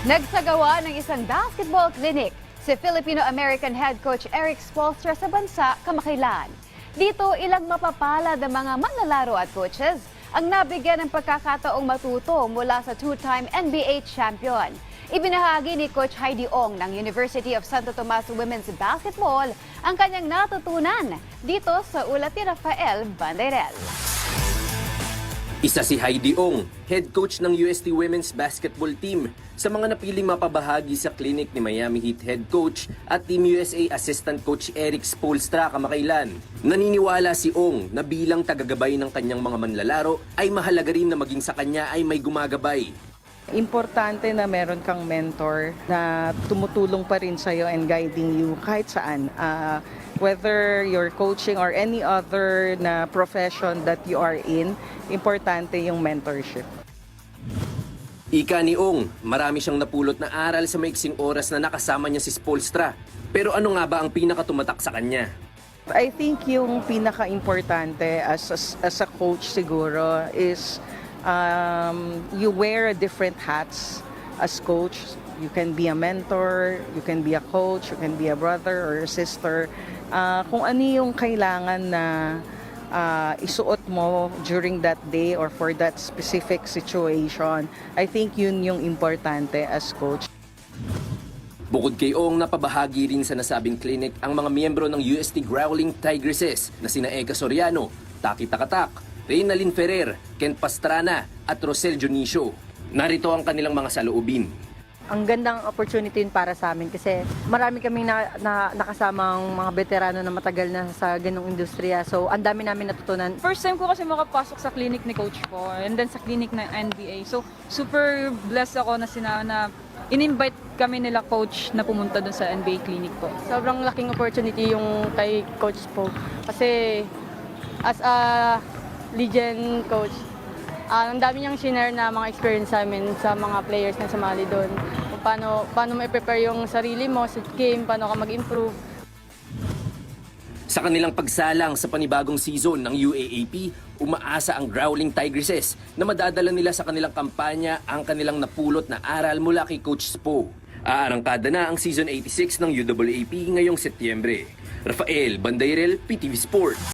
Nagsagawa ng isang basketball clinic si Filipino-American head coach Eric Spolstra sa bansa kamakailan. Dito ilang mapapalad ang mga manlalaro at coaches ang nabigyan ng pagkakataong matuto mula sa two-time NBA champion. Ibinahagi ni Coach Heidi Ong ng University of Santo Tomas Women's Basketball ang kanyang natutunan dito sa ulat ni Rafael Banderel. Isa si Heidi Ong, head coach ng UST Women's Basketball Team, sa mga napiling mapabahagi sa clinic ni Miami Heat head coach at Team USA assistant coach Eric Spolstra kamakailan. Naniniwala si Ong na bilang tagagabay ng kanyang mga manlalaro ay mahalaga rin na maging sa kanya ay may gumagabay. Importante na meron kang mentor na tumutulong pa rin sa'yo and guiding you kahit saan. Ah, whether you're coaching or any other na profession that you are in, importante yung mentorship. Ika ni Ong, marami siyang napulot na aral sa maiksing oras na nakasama niya si Spolstra. Pero ano nga ba ang pinakatumatak sa kanya? I think yung pinaka-importante as, as, as a coach siguro is um, you wear different hats as coach. You can be a mentor, you can be a coach, you can be a brother or a sister. Ah, kung ano yung kailangan na ah, isuot mo during that day or for that specific situation, I think yun yung importante as coach. Bukod kay Ong, napabahagi rin sa nasabing clinic ang mga miyembro ng UST Growling Tigresses na sina Eka Soriano, Taki Takatak, Reynalyn Ferrer, Ken Pastrana at Rosel Dionisio. Narito ang kanilang mga saloobin. Ang gandang opportunity yun para sa amin kasi marami kaming na, na, nakasamang mga veterano na matagal na sa ganong industriya. So, ang dami namin natutunan. First time ko kasi makapasok sa clinic ni coach ko and then sa clinic ng NBA. So, super blessed ako na sina na in-invite kami nila coach na pumunta dun sa NBA clinic po. sobrang laking opportunity yung kay Coach Po. Kasi as a legend coach, ah, ang dami niyang shinare na mga experience sa amin sa mga players na sumali doon. Kung paano, paano mo i-prepare yung sarili mo sa game, paano ka mag-improve. Sa kanilang pagsalang sa panibagong season ng UAAP, umaasa ang Growling Tigresses na madadala nila sa kanilang kampanya ang kanilang napulot na aral mula kay Coach Spo. Aarangkada na ang Season 86 ng UAAP ngayong Setyembre. Rafael Bandairel, PTV Sports.